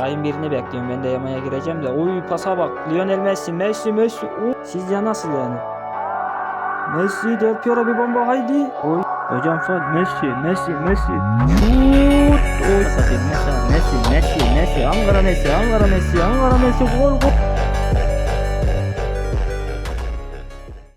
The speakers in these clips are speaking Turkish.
Ayın birini bekliyorum ben de yamaya gireceğim de. Oy pasa bak. Lionel Messi, Messi, Messi. Oy. Sizce nasıl yani? Messi, Del Piero bir bomba haydi. Oy. Hocam faul. Messi, Messi, Messi. Şut. Oy. Mesela. Messi, Messi, Messi. Ankara Messi, Ankara Messi, Ankara Messi. Gol, gol.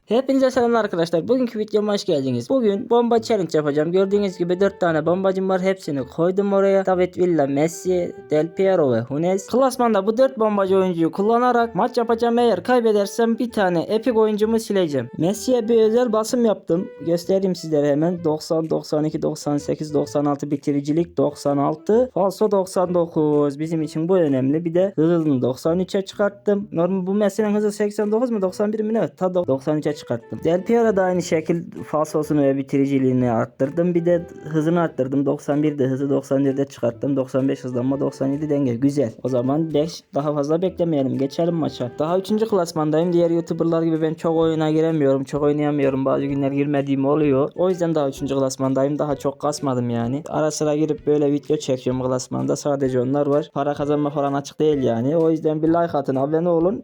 Hepinize selamlar arkadaşlar. Bugünkü videoma hoş geldiniz. Bugün bomba challenge yapacağım. Gördüğünüz gibi 4 tane bombacım var. Hepsini koydum oraya. David Villa, Messi, Del Piero ve Hunes. Klasmanda bu 4 bombacı oyuncuyu kullanarak maç yapacağım. Eğer kaybedersem bir tane epik oyuncumu sileceğim. Messi'ye bir özel basım yaptım. Göstereyim sizlere hemen. 90, 92, 98, 96 bitiricilik 96. Falso 99. Bizim için bu önemli. Bir de hızını 93'e çıkarttım. Normal bu Messi'nin hızı 89 mu 91 mi ne? Ta 93'e çıkarttım. Del Piero da aynı şekil falsosunu ve bitiriciliğini arttırdım. Bir de hızını arttırdım. 91'de hızı 91'de çıkarttım. 95 hızlanma 97 denge. Güzel. O zaman 5 daha fazla beklemeyelim. Geçelim maça. Daha 3. klasmandayım. Diğer YouTuber'lar gibi ben çok oyuna giremiyorum. Çok oynayamıyorum. Bazı günler girmediğim oluyor. O yüzden daha 3. klasmandayım. Daha çok kasmadım yani. Ara sıra girip böyle video çekiyorum klasmanda. Sadece onlar var. Para kazanma falan açık değil yani. O yüzden bir like atın. Abone olun.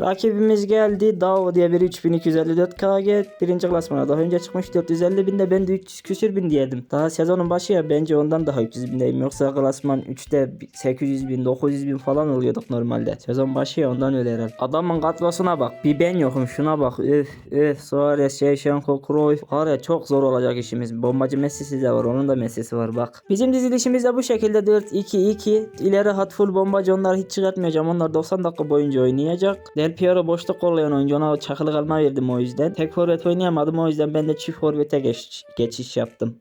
Rakibimiz geldi. Dao diye biri 3254 KG. Birinci klasmana daha önce çıkmış 450 binde ben de 300 küsür bin diyedim. Daha sezonun başı ya bence ondan daha 300 bindeyim. Yoksa klasman 3'te 800 bin 900 bin falan oluyorduk normalde. Sezon başı ya ondan öyle herhalde. Adamın kadrosuna bak. Bir ben yokum şuna bak. Öf öf. Suarez, Shevchenko, Cruyff. Var ya çok zor olacak işimiz. Bombacı Messi'si de var. Onun da Messi'si var bak. Bizim dizilişimiz de bu şekilde 4-2-2. İleri hat full bombacı onları hiç çıkartmayacağım. Onlar 90 dakika boyunca oynayacak. Del Piero boşluk kollayan oyuncu ona çakılı kalma verdim o yüzden. Tek forvet oynayamadım o yüzden ben de çift forvete geç, geçiş yaptım.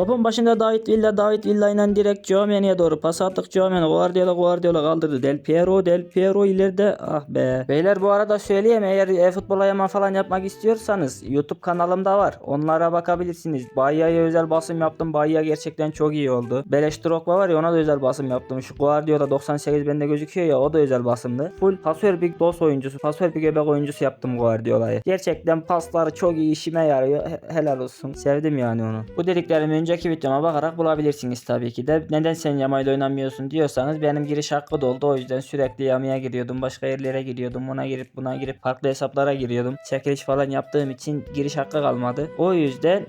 Topun başında David Villa, David Villa ile direkt Giovanni'ye doğru pas attık. Giovanni Guardiola, Guardiola kaldırdı. Del Piero, Del Piero ileride. Ah be. Beyler bu arada söyleyeyim eğer e-futbol ayama falan yapmak istiyorsanız YouTube kanalımda var. Onlara bakabilirsiniz. Bayia'ya özel basım yaptım. Bahia gerçekten çok iyi oldu. Beleş Drogba var ya ona da özel basım yaptım. Şu Guardiola 98 bende gözüküyor ya o da özel basımdı. Full pasör bir dos oyuncusu, pasör bir göbek oyuncusu yaptım Guardiola'yı. Gerçekten pasları çok iyi işime yarıyor. He- helal olsun. Sevdim yani onu. Bu dediklerimi önceki videoma bakarak bulabilirsiniz tabii ki de. Neden sen yamayla oynamıyorsun diyorsanız benim giriş hakkı doldu. O yüzden sürekli yamaya giriyordum. Başka yerlere giriyordum. Buna girip buna girip farklı hesaplara giriyordum. Çekiliş falan yaptığım için giriş hakkı kalmadı. O yüzden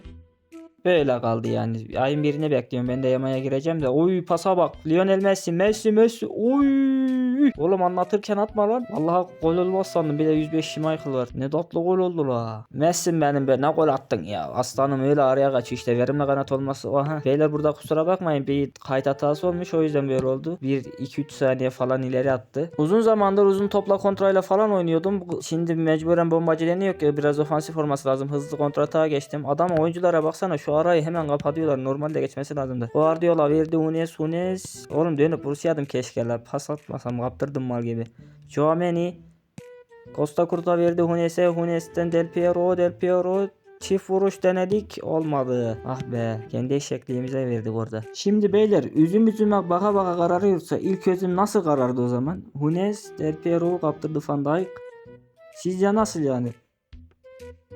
Böyle kaldı yani. Ayın birini bekliyorum. Ben de yamaya gireceğim de. Oy pasa bak. Lionel Messi, Messi, Messi. Oy. Oğlum anlatırken atma lan. Vallahi gol olmaz sandım. Bir de 105 Schmeichel var. Ne tatlı gol oldu la. Messi benim be. Ne gol attın ya. Aslanım öyle araya kaçıyor işte. Verimli kanat olması. Aha. Beyler burada kusura bakmayın. Bir kayıt hatası olmuş. O yüzden böyle oldu. 1-2-3 saniye falan ileri attı. Uzun zamandır uzun topla kontrayla falan oynuyordum. Şimdi mecburen bombacı deniyor ki biraz ofansif olması lazım. Hızlı kontratağa geçtim. Adam oyunculara baksana şu arayı hemen kapatıyorlar. Normalde geçmesi lazımdı. Guardiola verdi Hunes Hunes. Oğlum dönüp vursaydım keşke la. Pas atmasam kaptırdım mal gibi. Chouameni. Costa Curta verdi Hunes'e. Hunes'ten Del Piero. Del Piero. Çift vuruş denedik olmadı. Ah be kendi eşekliğimize verdik orada. Şimdi beyler üzüm üzüme baka baka kararıyorsa ilk özüm nasıl karardı o zaman? Hunes, Del Piero kaptırdı Van Dijk. Sizce nasıl yani?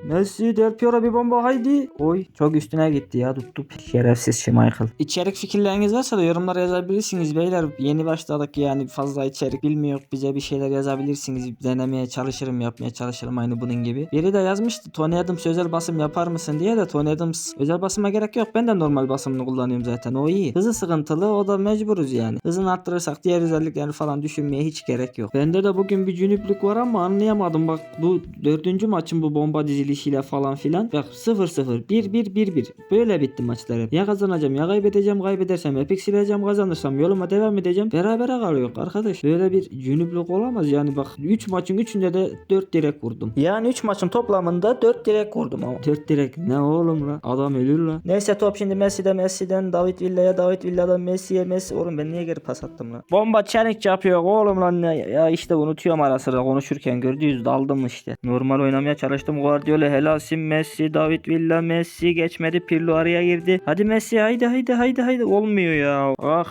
Messi, Del Piero bir bomba haydi. Oy çok üstüne gitti ya tuttu. Şerefsiz Schmeichel. İçerik fikirleriniz varsa da yorumlara yazabilirsiniz beyler. Yeni başladık yani fazla içerik bilmiyor. Bize bir şeyler yazabilirsiniz. Denemeye çalışırım yapmaya çalışırım aynı bunun gibi. Biri de yazmıştı Tony Adams özel basım yapar mısın diye de Tony Adams özel basıma gerek yok. Ben de normal basımını kullanıyorum zaten o iyi. Hızı sıkıntılı o da mecburuz yani. Hızını arttırırsak diğer özelliklerini falan düşünmeye hiç gerek yok. Bende de bugün bir cünüplük var ama anlayamadım bak bu dördüncü maçın bu bomba dizilişiyle falan filan. Bak 0-0 1-1-1-1 böyle bitti maçlar hep. Ya kazanacağım ya kaybedeceğim kaybedersem epik sileceğim kazanırsam yoluma devam edeceğim. Berabere kalıyor arkadaş. Böyle bir cünüplük olamaz yani bak 3 maçın 3'ünde de 4 direk vurdum. Yani 3 maçın toplamında 4 direk vurdum ama. 4 direk ne oğlum lan adam ölür lan. Neyse top şimdi Messi'de Messi'den David Villa'ya David Villa'dan Messi'ye Messi. Oğlum ben niye geri pas attım lan? Bomba challenge yapıyor oğlum lan? Ya işte unutuyorum ara sıra konuşurken gördüğünüz daldım işte. Normal oynamaya çalıştım. Guardiola Helasim Messi David Villa Messi geçmedi Pirlo araya girdi. Hadi Messi haydi haydi haydi haydi olmuyor ya. Ah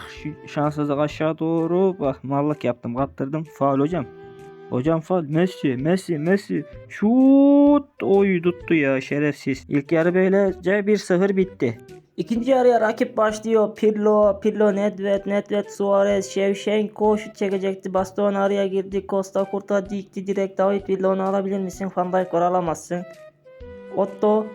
şanssızlık aşağı doğru. Bak mallık yaptım kaptırdım. Faul hocam. Hocam faul Messi Messi Messi şut oy tuttu ya şerefsiz. İlk yarı böylece 1-0 bitti. İkinci yarıya rakip başlıyor. Pirlo, Pirlo, Nedved, Nedved, Suarez, Shevchenko şut çekecekti. Baston araya girdi. Costa Kurta dikti direkt. David Villa onu alabilir misin? Van Dijk gol alamazsın. Otto.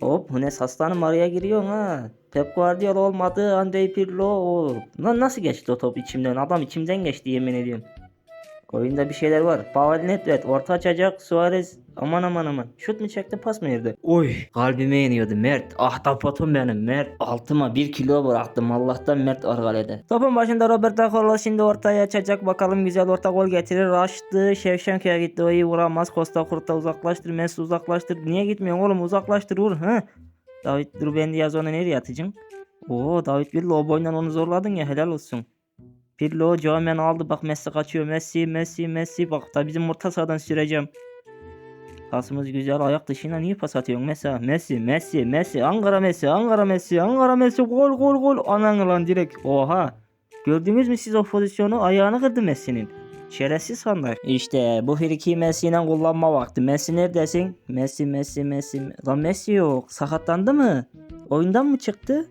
Hop Hunes aslanım araya giriyor ha. Pep Guardiola olmadı. Andrei Pirlo. Lan nasıl geçti o top içimden? Adam içimden geçti yemin ediyorum. Oyunda bir şeyler var. Pavel Nedved orta açacak. Suarez aman aman aman. Şut mu çekti pas mı verdi? Oy kalbime yeniyordu Mert. Ahtapotum benim Mert. Altıma bir kilo bıraktım. Allah'tan Mert argalede. Topun başında Roberto Carlos şimdi ortaya açacak. Bakalım güzel orta gol getirir. Raştı. Şevşenko'ya gitti. O iyi vuramaz. Costa Kurta uzaklaştır. Messi uzaklaştır. Niye gitmiyorsun oğlum? Uzaklaştır vur. Hı? David Ruben Diaz onu nereye atacaksın? Oo David Villa o boyundan onu zorladın ya helal olsun. Pirlo Joamen aldı bak Messi kaçıyor Messi Messi Messi bak da bizim orta sahadan süreceğim. Pasımız güzel ayak dışına niye pas atıyorsun mesela Messi Messi Messi Ankara Messi Ankara Messi Ankara Messi gol gol gol anan lan direkt oha. Gördünüz mü siz o pozisyonu ayağını kırdı Messi'nin. Şerefsiz sandık. İşte bu friki Messi'yle kullanma vakti. Messi neredesin? Messi Messi Messi. Lan Messi yok. Sakatlandı mı? Oyundan mı çıktı?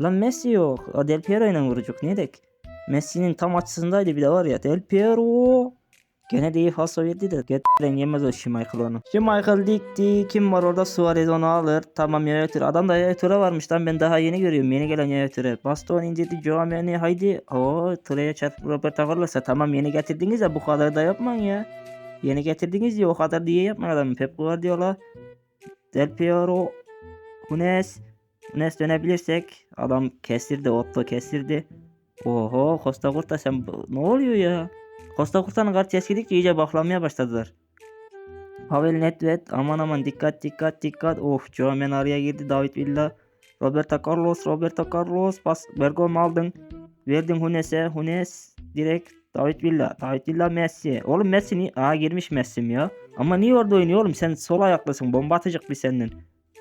Lan Messi yok. Del Piero ile vuracak. Ne dek? Messi'nin tam açısındaydı bir de var ya. Del Piero. Gene de iyi falso verdi de. Getren yemez o Schmeichel onu. Schmeichel dikti. Kim var orada? Suarez onu alır. Tamam Yaya Toure. Adam da Yaya Toure varmış lan. Ben daha yeni görüyorum. Yeni gelen Yaya Toure. Baston indirdi. Joameni haydi. Oo Toure'ye çarpıp Roberto Carlos'a. Tamam yeni getirdiniz ya bu kadar da yapmayın ya. Yeni getirdiniz ya o kadar diye yapmayın adamı. Pep Guardiola. Del Piero. Hunes. Hunes dönebilirsek. Adam kestirdi. Otto kestirdi. Oho Costa Curta sen ne oluyor ya? Costa Curta'nın kartı eskidikçe iyice baklanmaya başladılar. Pavel Nedved aman aman dikkat dikkat dikkat. Of Joamen araya girdi David Villa. Roberto Carlos Roberto Carlos pas Bergom aldın. Verdin Hunes'e Hunes direkt David Villa David Villa Messi. Oğlum Messi niye? Aa girmiş Messi'm ya. Ama niye orada oynuyor oğlum sen sol ayaklısın bomba atacak bir senden.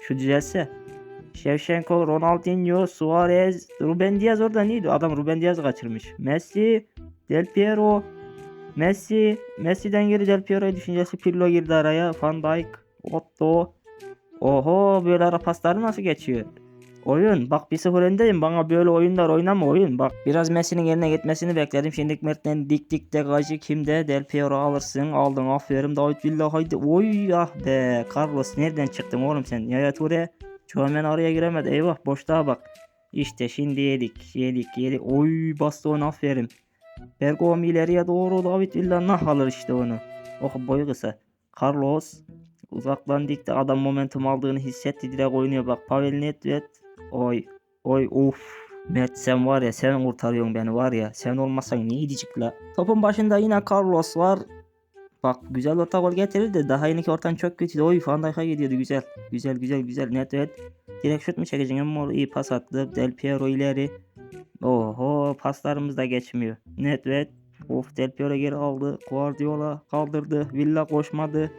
Şu düzelse. Shevchenko, Ronaldinho, Suarez, Ruben Diaz orada neydi? Adam Ruben Diaz kaçırmış. Messi, Del Piero, Messi, Messi'den geri Del Piero'ya düşüncesi Pirlo girdi araya. Van Dijk, Otto. Oho böyle ara pasları nasıl geçiyor? Oyun bak 1-0 öndeyim bana böyle oyunlar oynama oyun bak. Biraz Messi'nin yerine gitmesini bekledim. Şimdi Mert'ten dik dik degajı kimde? Del Piero alırsın aldın aferin David Villa haydi. Oy ah be Carlos nereden çıktın oğlum sen? Yaya Toure Çoğumen araya giremedi. Eyvah boşluğa bak. İşte şimdi yedik. Yedik yedik. Oy bastı onu aferin. Bergom ileriye doğru David Villa nah alır işte onu. Oh boyu kısa. Carlos uzaktan dikti. Adam momentum aldığını hissetti. Direkt oynuyor bak. Pavel Nedved. Oy. Oy uf. Mert sen var ya sen kurtarıyorsun beni var ya. Sen olmasan ne gidecek la. Topun başında yine Carlos var. Bak güzel orta gol getirir de daha yeniki ortadan çok kötüydü. Oy Van Dijk'a gidiyordu güzel. Güzel güzel güzel. Nedved. Direkt şut mu çekeceksin ama iyi pas attı. Del Piero ileri. Oho paslarımız da geçmiyor. Nedved. Of Del Piero geri aldı. Guardiola kaldırdı. Villa koşmadı.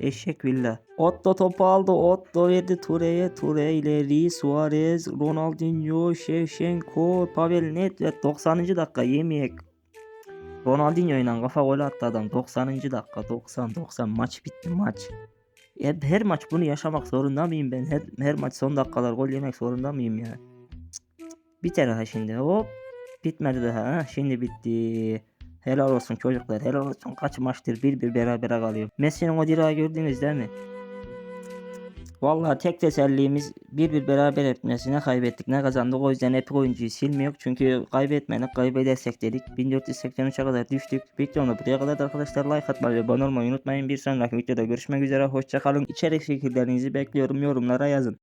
Eşek Villa. Otto topu aldı. Otto verdi Toure'ye. Toure ileri. Suarez. Ronaldinho. Shevchenko. Pavel Nedved. 90. dakika yemeyek. Ronaldinho ile kafa gol attı adam 90. dakika 90 90 maç bitti maç. Ya her maç bunu yaşamak zorunda mıyım ben? Her, her maç son dakikalar gol yemek zorunda mıyım ya? Biter ha şimdi hop. Bitmedi daha ha. Şimdi bitti. Helal olsun çocuklar helal olsun kaç maçtır bir bir berabere kalıyor. Messi'nin o dirağı gördünüz değil mi? Vallahi tek tesellimiz bir bir beraber etmesine kaybettik. Ne kazandık o yüzden epik oyuncuyu silmiyor. Çünkü kaybetmedik kaybedersek dedik. 1483'e kadar düştük. Videomda buraya kadar arkadaşlar like atmayı ve abone olmayı unutmayın. Bir sonraki videoda görüşmek üzere. Hoşçakalın. İçerik fikirlerinizi bekliyorum. Yorumlara yazın.